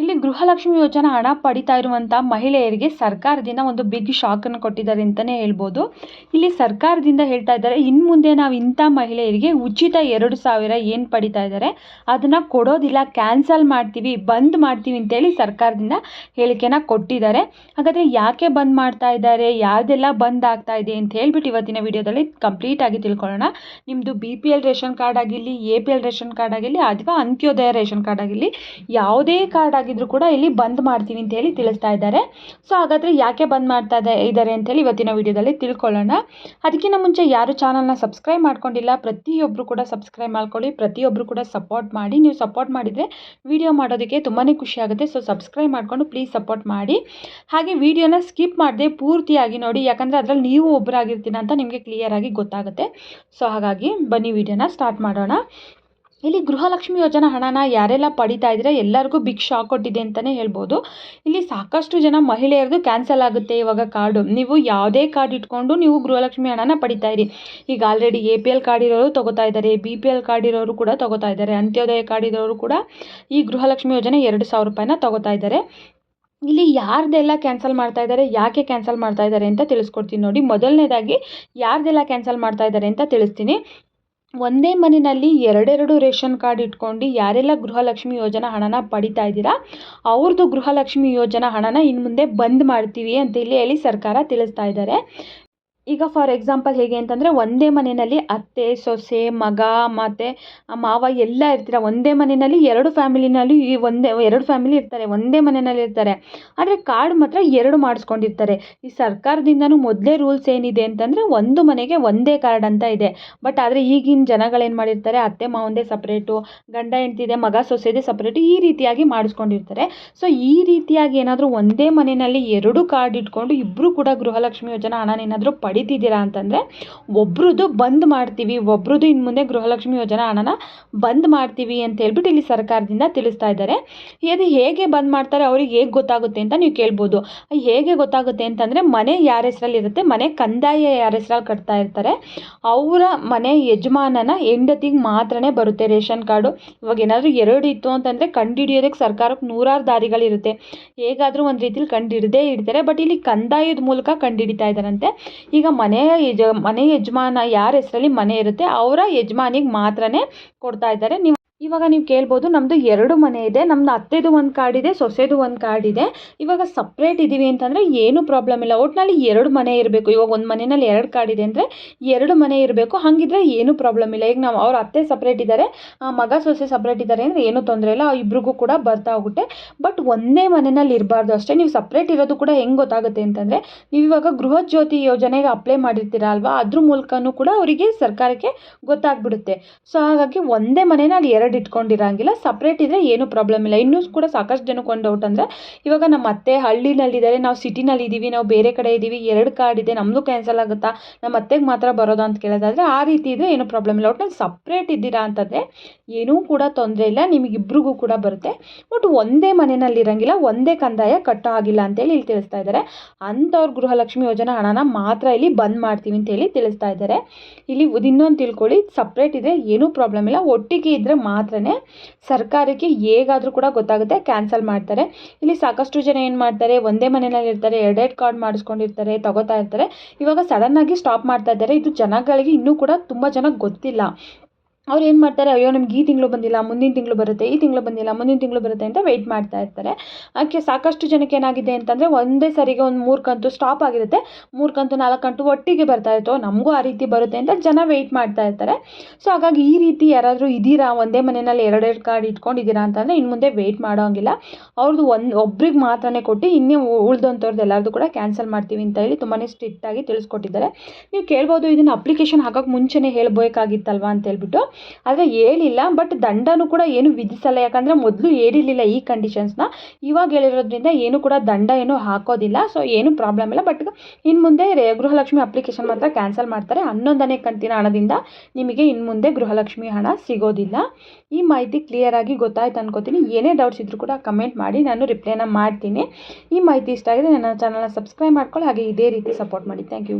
ಇಲ್ಲಿ ಗೃಹಲಕ್ಷ್ಮಿ ಯೋಜನಾ ಹಣ ಪಡಿತಾ ಇರುವಂಥ ಮಹಿಳೆಯರಿಗೆ ಸರ್ಕಾರದಿಂದ ಒಂದು ಬಿಗ್ ಶಾಕನ್ನು ಕೊಟ್ಟಿದ್ದಾರೆ ಅಂತಲೇ ಹೇಳ್ಬೋದು. ಇಲ್ಲಿ ಸರ್ಕಾರದಿಂದ ಹೇಳ್ತಾ ಇದ್ದಾರೆ ಇನ್ನು ಮುಂದೆ ನಾವು ಇಂಥ ಮಹಿಳೆಯರಿಗೆ ಉಚಿತ ಎರಡು ಸಾವಿರ ಏನು ಪಡಿತಾ ಇದ್ದಾರೆ, ಅದನ್ನು ಕೊಡೋದಿಲ್ಲ ಕ್ಯಾನ್ಸಲ್ ಮಾಡ್ತೀವಿ, ಬಂದ್ ಮಾಡ್ತೀವಿ ಅಂತೇಳಿ ಸರ್ಕಾರದಿಂದ ಹೇಳಿಕೆನ ಕೊಟ್ಟಿದ್ದಾರೆ. ಹಾಗಾದರೆ ಯಾಕೆ ಬಂದ್ ಮಾಡ್ತಾ ಇದ್ದಾರೆ ಯಾವುದೆಲ್ಲ ಬಂದ್ ಆಗ್ತಾ ಇದೆ ಅಂತ ಹೇಳ್ಬಿಟ್ಟು ಇವತ್ತಿನ ವಿಡಿಯೋದಲ್ಲಿ ಕಂಪ್ಲೀಟ್ ಆಗಿ ತಿಳ್ಕೊಳ್ಳೋಣ. ನಿಮ್ಮದು B P L ration card ಆಗಿರಲಿ A P L ration card ಆಗಿರಲಿ, ಅಥವಾ ಅಂತ್ಯೋದಯ ರೇಷನ್ ಕಾರ್ಡ್ ಆಗಿರಲಿ, ಯಾವುದೇ ಕಾರ್ಡ್ ಆಗಿದ್ರೂ ಕೂಡ ಇಲ್ಲಿ ಬಂದ್ ಮಾಡ್ತೀವಿ ಅಂತ ಹೇಳಿ ತಿಳಿಸ್ತಾ ಇದ್ದಾರೆ. ಸೊ ಹಾಗಾದರೆ ಯಾಕೆ ಬಂದ್ ಮಾಡ್ತಾ ಇದ್ದಾರೆ ಅಂತೇಳಿ ಇವತ್ತಿನ ವಿಡಿಯೋದಲ್ಲಿ ತಿಳ್ಕೊಳ್ಳೋಣ. ಅದಕ್ಕಿಂತ ಮುಂಚೆ ಯಾರು ಚಾನಲ್ನ ಸಬ್ಸ್ಕ್ರೈಬ್ ಮಾಡ್ಕೊಂಡಿಲ್ಲ ಪ್ರತಿಯೊಬ್ಬರು ಕೂಡ ಸಬ್ಸ್ಕ್ರೈಬ್ ಮಾಡ್ಕೊಳ್ಳಿ ಪ್ರತಿಯೊಬ್ಬರು ಕೂಡ ಸಪೋರ್ಟ್ ಮಾಡಿ. ನೀವು ಸಪೋರ್ಟ್ ಮಾಡಿದರೆ ವಿಡಿಯೋ ಮಾಡೋದಕ್ಕೆ ತುಂಬಾ ಖುಷಿ ಆಗುತ್ತೆ. ಸೊ ಸಬ್ಸ್ಕ್ರೈಬ್ ಮಾಡಿಕೊಂಡು ಪ್ಲೀಸ್ ಸಪೋರ್ಟ್ ಮಾಡಿ. ಹಾಗೆ ವಿಡಿಯೋನ ಸ್ಕಿಪ್ ಮಾಡದೆ ಪೂರ್ತಿಯಾಗಿ ನೋಡಿ. ಯಾಕಂದರೆ ಅದರಲ್ಲಿ ನೀವು ಒಬ್ಬರಾಗಿರ್ತೀರ ಅಂತ ನಿಮಗೆ ಕ್ಲಿಯರಾಗಿ ಗೊತ್ತಾಗುತ್ತೆ. ಸೊ ಹಾಗಾಗಿ ಬನ್ನಿ ವಿಡಿಯೋನ ಸ್ಟಾರ್ಟ್ ಮಾಡೋಣ. ಇಲ್ಲಿ ಗೃಹಲಕ್ಷ್ಮಿ ಯೋಜನಾ ಹಣನ ಯಾರೆಲ್ಲ ಪಡಿತಾ ಇದ್ರೆ ಎಲ್ಲರಿಗೂ ಬಿಗ್ ಶಾಕ್ ಕೊಟ್ಟಿದೆ ಅಂತಲೇ ಹೇಳ್ಬೋದು. ಇಲ್ಲಿ ಸಾಕಷ್ಟು ಜನ ಮಹಿಳೆಯರದು ಕ್ಯಾನ್ಸಲ್ ಆಗುತ್ತೆ ಇವಾಗ ಕಾರ್ಡು ನೀವು ಯಾವುದೇ ಕಾರ್ಡ್ ಇಟ್ಕೊಂಡು ನೀವು ಗೃಹಲಕ್ಷ್ಮಿ ಹಣನ ಪಡಿತಾ ಇರಿ. ಈಗ already A P L card ಇರೋರು ತೊಗೋತಾ ಇದ್ದಾರೆ ಬಿ ಪಿ ಎಲ್ ಕಾರ್ಡ್ ಇರೋರು ಕೂಡ ತೊಗೋತಾ ಇದ್ದಾರೆ, ಅಂತ್ಯೋದಯ ಕಾರ್ಡ್ ಇರೋರು ಕೂಡ ಈ ಗೃಹಲಕ್ಷ್ಮಿ ಯೋಜನೆ ಎರಡು ಸಾವಿರ ರೂಪಾಯಿನ ತೊಗೋತಾ ಇದ್ದಾರೆ. ಇಲ್ಲಿ ಯಾರ್ದೆಲ್ಲ ಕ್ಯಾನ್ಸಲ್ ಮಾಡ್ತಾ ಇದ್ದಾರೆ, ಯಾಕೆ ಕ್ಯಾನ್ಸಲ್ ಮಾಡ್ತಾ ಇದ್ದಾರೆ ಅಂತ ತಿಳಿಸ್ಕೊಡ್ತೀನಿ ನೋಡಿ. ಮೊದಲನೇದಾಗಿ ಯಾರ್ದೆಲ್ಲ ಕ್ಯಾನ್ಸಲ್ ಮಾಡ್ತಾ ಇದ್ದಾರೆ ಅಂತ ತಿಳಿಸ್ತೀನಿ. ಒಂದೇ ಮನೆಯಲ್ಲಿ ಎರಡೆರಡು ರೇಷನ್ ಕಾರ್ಡ್ ಇಟ್ಕೊಂಡು ಯಾರೆಲ್ಲ ಗೃಹಲಕ್ಷ್ಮಿ ಯೋಜನಾ ಹಣನ ಪಡಿತಾ ಇದ್ದೀರಾ ಅವ್ರದ್ದು ಗೃಹಲಕ್ಷ್ಮಿ ಯೋಜನಾ ಹಣನ ಇನ್ನು ಮುಂದೆ ಬಂದ್ ಮಾಡ್ತೀವಿ ಅಂತ ಇಲ್ಲಿ ಹೇಳಿ ಸರ್ಕಾರ ತಿಳಿಸ್ತಾ ಇದ್ದಾರೆ. ಈಗ ಫಾರ್ ಎಕ್ಸಾಂಪಲ್ ಹೇಗೆ ಅಂತಂದರೆ ಒಂದೇ ಮನೆಯಲ್ಲಿ ಅತ್ತೆ, ಸೊಸೆ, ಮಗ ಮತ್ತು ಮಾವ ಎಲ್ಲ ಇರ್ತೀರ. ಒಂದೇ ಮನೆಯಲ್ಲಿ ಎರಡು ಫ್ಯಾಮಿಲಿನಲ್ಲಿ ಈ ಒಂದೇ, ಎರಡು ಫ್ಯಾಮಿಲಿ ಇರ್ತಾರೆ, ಒಂದೇ ಮನೆಯಲ್ಲಿ ಇರ್ತಾರೆ. ಆದರೆ ಕಾರ್ಡ್ ಮಾತ್ರ ಎರಡು ಮಾಡಿಸ್ಕೊಂಡಿರ್ತಾರೆ. ಈ ಸರ್ಕಾರದಿಂದನೂ ಮೊದಲೇ ರೂಲ್ಸ್ ಏನಿದೆ ಅಂತಂದರೆ ಒಂದು ಮನೆಗೆ ಒಂದೇ ಕಾರ್ಡ್ ಅಂತ ಇದೆ. ಬಟ್ ಆದರೆ ಈಗಿನ ಜನಗಳೇನು ಮಾಡಿರ್ತಾರೆ, ಅತ್ತೆ ಮಾವಂದೇ ಸಪ್ರೇಟು ಗಂಡ ಹೆಂಡ್ತಿದೆ ಮಗ ಸೊಸೆದೆ ಸಪ್ರೇಟು ಈ ರೀತಿಯಾಗಿ ಮಾಡಿಸ್ಕೊಂಡಿರ್ತಾರೆ. ಸೊ ಈ ರೀತಿಯಾಗಿ ಏನಾದರೂ ಒಂದೇ ಮನೆಯಲ್ಲಿ ಎರಡು ಕಾರ್ಡ್ ಇಟ್ಕೊಂಡು ಇಬ್ಬರೂ ಕೂಡ ಗೃಹಲಕ್ಷ್ಮಿ ಯೋಜನಾ ಹಣನೇನಾದರೂ ಪಡಿತಿದ್ದೀರಾ ಅಂತಂದರೆ ಒಬ್ರದ್ದು ಬಂದ್ ಮಾಡ್ತೀವಿ ಒಬ್ರದ್ದು ಇನ್ನು ಮುಂದೆ ಗೃಹಲಕ್ಷ್ಮಿ ಯೋಜನಾ ಹಣನ ಬಂದ್ ಮಾಡ್ತೀವಿ ಅಂತ ಹೇಳ್ಬಿಟ್ಟು ಇಲ್ಲಿ ಸರ್ಕಾರದಿಂದ ತಿಳಿಸ್ತಾ ಇದ್ದಾರೆ. ಇದು ಹೇಗೆ ಬಂದ್ ಮಾಡ್ತಾರೆ ಅವ್ರಿಗೆ ಹೇಗೆ ಗೊತ್ತಾಗುತ್ತೆ ಅಂತ ನೀವು ಕೇಳ್ಬೋದು. ಹೇಗೆ ಗೊತ್ತಾಗುತ್ತೆ ಅಂತಂದರೆ, ಮನೆ ಯಾರ ಹೆಸರಲ್ಲಿ ಇರುತ್ತೆ, ಮನೆ ಕಂದಾಯ ಯಾರ ಹೆಸರಲ್ಲಿ ಕಟ್ತಾ ಇರ್ತಾರೆ, ಅವರ ಮನೆ ಯಜಮಾನನ ಹೆಂಡತಿಗೆ ಮಾತ್ರನೇ ಬರುತ್ತೆ ರೇಷನ್ ಕಾರ್ಡು. ಇವಾಗ ಏನಾದರೂ ಎರಡು ಇತ್ತು ಅಂತಂದರೆ ಕಂಡುಹಿಡಿಯೋದಕ್ಕೆ ಸರ್ಕಾರಕ್ಕೆ ನೂರಾರು ದಾರಿಗಳಿರುತ್ತೆ ಹೇಗಾದರೂ ಒಂದು ರೀತಿಲಿ ಕಂಡು ಹಿಡ್ದೇ ಇಡ್ತಾರೆ ಬಟ್ ಇಲ್ಲಿ ಕಂದಾಯದ ಮೂಲಕ ಕಂಡುಹಿಡಿತಾ ಇದ್ದಾರಂತೆ. ಈಗ ಮನೆಯ ಯಜ ಮನೆ ಯಜಮಾನ ಯಾರ ಹೆಸರಲ್ಲಿ ಮನೆ ಇರುತ್ತೆ ಅವರ ಯಜಮಾನಿಗೆ ಮಾತ್ರನೇ ಕೊಡ್ತಾ ಇದ್ದಾರೆ. ನೀವು ಇವಾಗ ನೀವು ಕೇಳ್ಬೋದು ನಮ್ಮದು ಎರಡು ಮನೆ ಇದೆ ನಮ್ಮದು ಅತ್ತೆದು ಒಂದು ಕಾರ್ಡ್ ಇದೆ, ಸೊಸೆದು ಒಂದು ಕಾರ್ಡ್ ಇದೆ. ಇವಾಗ ಸಪ್ರೇಟ್ ಇದ್ದೀವಿ ಅಂತಂದರೆ ಏನೂ ಪ್ರಾಬ್ಲಮ್ ಇಲ್ಲ. ಒಟ್ಟಿನಲ್ಲಿ ಎರಡು ಮನೆ ಇರಬೇಕು. ಇವಾಗ ಒಂದು ಮನೆಯಲ್ಲಿ ಎರಡು ಕಾರ್ಡ್ ಇದೆ ಅಂದರೆ ಎರಡು ಮನೆ ಇರಬೇಕು. ಹಾಗಿದ್ರೆ ಏನೂ ಪ್ರಾಬ್ಲಮ್ ಇಲ್ಲ. ಈಗ ನಾವು ಅವ್ರ ಅತ್ತೆ ಸಪ್ರೇಟ್ ಇದ್ದಾರೆ ಮಗ ಸೊಸೆ ಸಪ್ರೇಟ್ ಇದ್ದಾರೆ ಅಂದರೆ ಏನೂ ತೊಂದರೆ ಇಲ್ಲ. ಇಬ್ರಿಗೂ ಕೂಡ ಬರ್ತಾ ಹೋಗುತ್ತೆ ಬಟ್ ಒಂದೇ ಮನೆಯಲ್ಲಿ ಇರಬಾರ್ದು ಅಷ್ಟೇ. ನೀವು ಸಪ್ರೇಟ್ ಇರೋದು ಕೂಡ ಹೆಂಗೆ ಗೊತ್ತಾಗುತ್ತೆ ಅಂತಂದರೆ, ನೀವು ಇವಾಗ ಗೃಹ ಜ್ಯೋತಿ ಯೋಜನೆಗೆ ಅಪ್ಲೈ ಮಾಡಿರ್ತೀರ ಅಲ್ವಾ? ಅದ್ರ ಮೂಲಕನೂ ಕೂಡ ಅವರಿಗೆ ಸರ್ಕಾರಕ್ಕೆ ಗೊತ್ತಾಗ್ಬಿಡುತ್ತೆ. ಸೊ ಹಾಗಾಗಿ ಒಂದೇ ಮನೆಯಲ್ಲಿ ಎರಡು ಎರಡು ಇಟ್ಕೊಂಡಿರಂಗಿಲ್ಲ. ಸಪ್ರೇಟ್ ಇದ್ದರೆ ಏನೂ ಪ್ರಾಬ್ಲಮ್ ಇಲ್ಲ. ಇನ್ನೂ ಕೂಡ ಸಾಕಷ್ಟು ಜನಕ್ಕೆ ಒಂದು ಡೌಟ್ ಅಂದರೆ ಇವಾಗ ನಮ್ಮ ಅತ್ತೆ ಹಳ್ಳಿನಲ್ಲಿದ್ದಾರೆ. ನಾವು ಸಿಟಿನಲ್ಲಿ ಇದ್ದೀವಿ ನಾವು ಬೇರೆ ಕಡೆ ಇದ್ದೀವಿ. ಎರಡು ಕಾರ್ಡ್ ಇದೆ. ನಮ್ಮದು ಕ್ಯಾನ್ಸಲ್ ಆಗುತ್ತಾ? ನಮ್ಮ ಅತ್ತೆಗೆ ಮಾತ್ರ ಬರೋದು ಅಂತ ಕೇಳೋದಾದರೆ ಆ ರೀತಿ ಇದ್ದರೆ ಏನೂ ಪ್ರಾಬ್ಲಮ್ ಇಲ್ಲ. ಒಟ್ಟು ಸಪ್ರೇಟ್ ಇದ್ದೀರಾ ಅಂತಂದರೆ ಏನೂ ಕೂಡ ತೊಂದರೆ ಇಲ್ಲ. ನಿಮಗಿಬ್ರಿಗೂ ಕೂಡ ಬರುತ್ತೆ. ಒಟ್ಟು ಒಂದೇ ಮನೆಯಲ್ಲಿ ಇರಂಗಿಲ್ಲ ಒಂದೇ ಕಂದಾಯ ಕಟ್ಟೋ ಆಗಿಲ್ಲ ಅಂತೇಳಿ ಇಲ್ಲಿ ತಿಳಿಸ್ತಾ ಇದ್ದಾರೆ. ಅಂಥವ್ರ ಗೃಹಲಕ್ಷ್ಮಿ ಯೋಜನಾ ಹಣನ ಮಾತ್ರ ಇಲ್ಲಿ ಬಂದ್ ಮಾಡ್ತೀವಿ ಅಂತೇಳಿ ತಿಳಿಸ್ತಾ ಇದ್ದಾರೆ. ಇಲ್ಲಿ ಇನ್ನೊಂದು ತಿಳ್ಕೊಳ್ಳಿ. ಸಪ್ರೇಟ್ ಇದ್ದರೆ ಏನೂ ಪ್ರಾಬ್ಲಮ್ ಇಲ್ಲ. ಒಟ್ಟಿಗೆ ಇದ್ದರೆ ಮಾತ್ರ ಮಾತ್ರನೇ ಸರ್ಕಾರಕ್ಕೆ ಹೇಗಾದರೂ ಕೂಡ ಗೊತ್ತಾಗುತ್ತೆ ಕ್ಯಾನ್ಸಲ್ ಮಾಡ್ತಾರೆ. ಇಲ್ಲಿ ಸಾಕಷ್ಟು ಜನ ಏನು ಮಾಡ್ತಾರೆ, ಒಂದೇ ಮನೆಯಲ್ಲಿ ಇರ್ತಾರೆ, ಎರಡೆರಡು ಕಾರ್ಡ್ ಮಾಡಿಸ್ಕೊಂಡಿರ್ತಾರೆ, ತಗೋತಾ ಇರ್ತಾರೆ. ಇವಾಗ ಸಡನ್ನಾಗಿ ಸ್ಟಾಪ್ ಮಾಡ್ತಾ ಇದ್ದಾರೆ. ಇದು ಜನಗಳಿಗೆ ಇನ್ನೂ ಕೂಡ ತುಂಬ ಜನ ಗೊತ್ತಿಲ್ಲ. ಅವ್ರು ಏನು ಮಾಡ್ತಾರೆ, ಅಯ್ಯೋ ನಮ್ಗೆ ಈ ತಿಂಗಳು ಬಂದಿಲ್ಲ, ಮುಂದಿನ ತಿಂಗಳು ಬರುತ್ತೆ, ಈ ತಿಂಗಳು ಬಂದಿಲ್ಲ, ಮುಂದಿನ ತಿಂಗಳು ಬರುತ್ತೆ ಅಂತ ವೆಯ್ಟ್ ಮಾಡ್ತಾ ಇರ್ತಾರೆ. ಅದಕ್ಕೆ ಸಾಕಷ್ಟು ಜನಕ್ಕೆ ಏನಾಗಿದೆ ಅಂತಂದರೆ ಒಂದೇ ಸರಿಗೆ ಒಂದು ಮೂರು ಕಂತು ಸ್ಟಾಪ್ ಆಗಿರುತ್ತೆ. ಮೂರು ಕಂತು ನಾಲ್ಕು ಕಂತು ಒಟ್ಟಿಗೆ ಬರ್ತಾ ಇರ್ತೋ ನಮಗೂ ಆ ರೀತಿ ಬರುತ್ತೆ ಅಂತ ಜನ ವೆಯ್ಟ್ ಮಾಡ್ತಾ ಇರ್ತಾರೆ. ಸೊ ಹಾಗಾಗಿ ಈ ರೀತಿ ಯಾರಾದರೂ ಇದ್ದೀರಾ, ಒಂದೇ ಮನೆಯಲ್ಲಿ ಎರಡೆರಡು ಕಾರ್ಡ್ ಇಟ್ಕೊಂಡಿದ್ದೀರಾ ಅಂತಂದರೆ ಇನ್ನು ಮುಂದೆ ವೆಯ್ಟ್ ಮಾಡೋಂಗಿಲ್ಲ ಅವ್ರದ್ದು ಒಂದು, ಒಬ್ರಿಗೆ ಮಾತ್ರನೇ ಕೊಟ್ಟು ಇನ್ನೇ ಉಳ್ದಂಥವ್ರದ್ದು ಎಲ್ಲರದ್ದು ಕೂಡ ಕ್ಯಾನ್ಸಲ್ ಮಾಡ್ತೀವಿ ಅಂತ ಹೇಳಿ ತುಂಬಾ ಸ್ಟ್ರಿಕ್ಟಾಗಿ ತಿಳಿಸ್ಕೊಟ್ಟಿದ್ದಾರೆ. ನೀವು ಕೇಳ್ಬೋದು, ಇದನ್ನು ಅಪ್ಲಿಕೇಶನ್ ಹಾಕೋಕೆ ಮುಂಚೆನೇ ಹೇಳಬೇಕಾಗಿತ್ತಲ್ವಾ ಅಂತ ಹೇಳ್ಬಿಟ್ಟು. ಆದರೆ ಹೇಳಿಲ್ಲ ಬಟ್ ದಂಡನೂ ಕೂಡ ಏನು ವಿಧಿಸಲ್ಲ. ಯಾಕಂದರೆ ಮೊದಲು ಹೇಳಿರಲಿಲ್ಲ ಈ ಕಂಡೀಷನ್ಸ್ನ ಇವಾಗ ಹೇಳಿರೋದ್ರಿಂದ ಏನು ಕೂಡ ದಂಡ ಏನು ಹಾಕೋದಿಲ್ಲ. ಸೊ ಏನು ಪ್ರಾಬ್ಲಮ್ ಇಲ್ಲ. ಬಟ್ ಇನ್ನು ಮುಂದೆ ಗೃಹಲಕ್ಷ್ಮಿ ಅಪ್ಲಿಕೇಶನ್ ಮಾತ್ರ ಕ್ಯಾನ್ಸಲ್ ಮಾಡ್ತಾರೆ. ಹನ್ನೊಂದನೇ ಕಂತಿನ ಹಣದಿಂದ ನಿಮಗೆ ಇನ್ನು ಮುಂದೆ ಗೃಹಲಕ್ಷ್ಮಿ ಹಣ ಸಿಗೋದಿಲ್ಲ. ಈ ಮಾಹಿತಿ ಕ್ಲಿಯರಾಗಿ ಗೊತ್ತಾಯ್ತು ಅನ್ಕೋತೀನಿ. ಏನೇ ಡೌಟ್ಸ್ ಇದ್ದರೂ ಕೂಡ ಕಮೆಂಟ್ ಮಾಡಿ. ನಾನು ರಿಪ್ಲೈನ ಮಾಡ್ತೀನಿ. ಈ ಮಾಹಿತಿ ಇಷ್ಟ ಆಗಿದೆ, ನನ್ನ ಚಾನಲ್ನ ಸಬ್ಸ್ಕ್ರೈಬ್ ಮಾಡ್ಕೊಳ್ಳಿ. ಹಾಗೆ ಇದೇ ರೀತಿ ಸಪೋರ್ಟ್ ಮಾಡಿ. Thank you